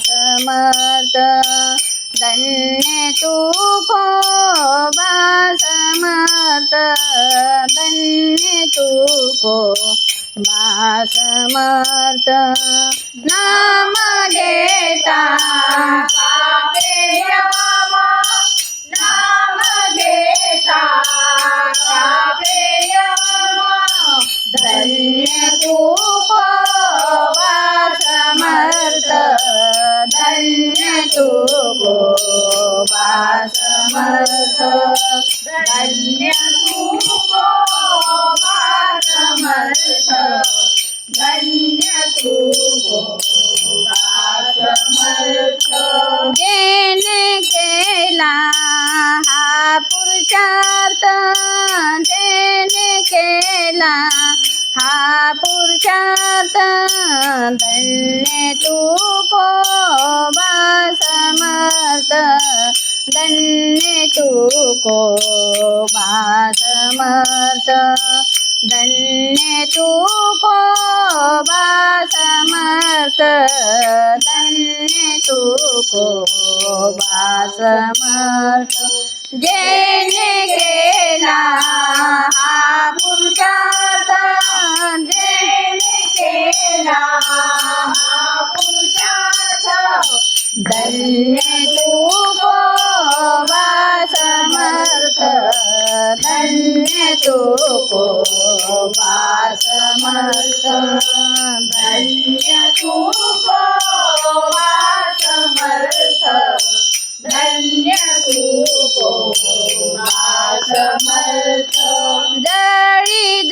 समत धन्य तु को बासमत धन्य तु को बासमत नाम देता गोपा समर्थ धन्य हा पुरुषार्थ धन्य तू को समर्थ धन्य तू को समर्थ धन्य तू को समर्थ धन्य तू को समर्थ जेने केला हा पुरुषार्थ धन्य तू को समर्थ धन्य तू को समर्थ धन्य तू को समर्थ धन्य तू को समर्थ दळी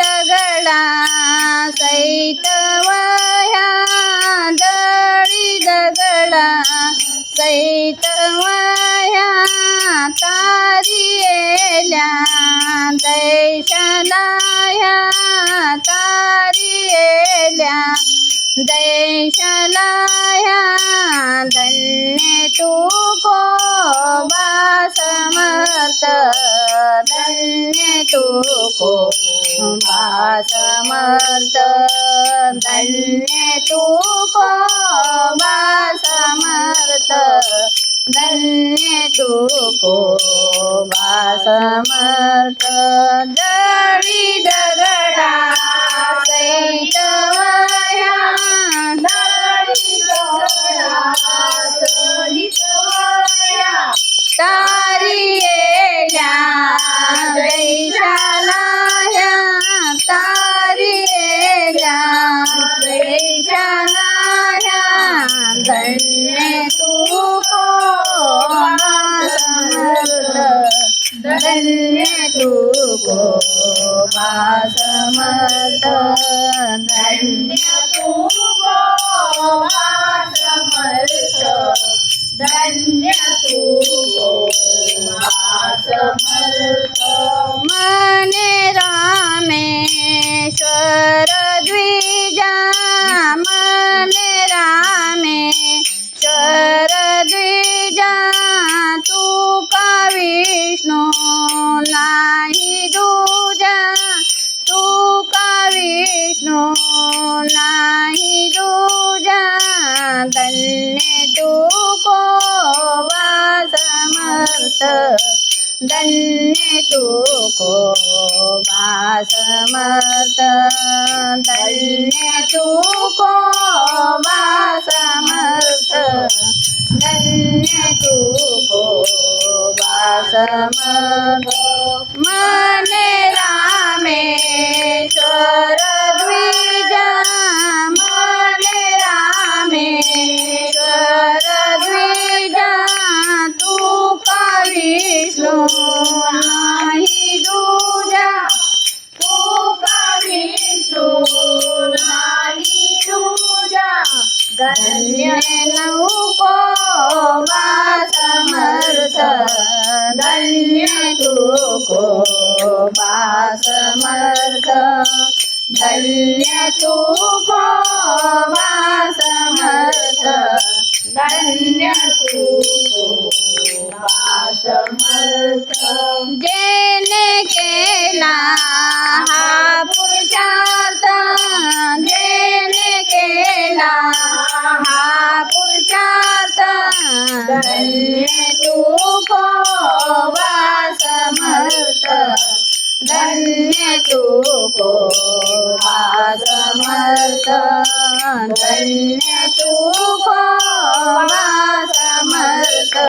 धन्य तू को समर्थ धन्य तू को समर्थ धन्य तुको समर्थ धन्य तुको समर्थ धन्य तुको समर्थ समर्थ धन्य तू को समर्थ धन्य तू को समर्थ धन्य तू को समर्थ धन्य तू को समर्थ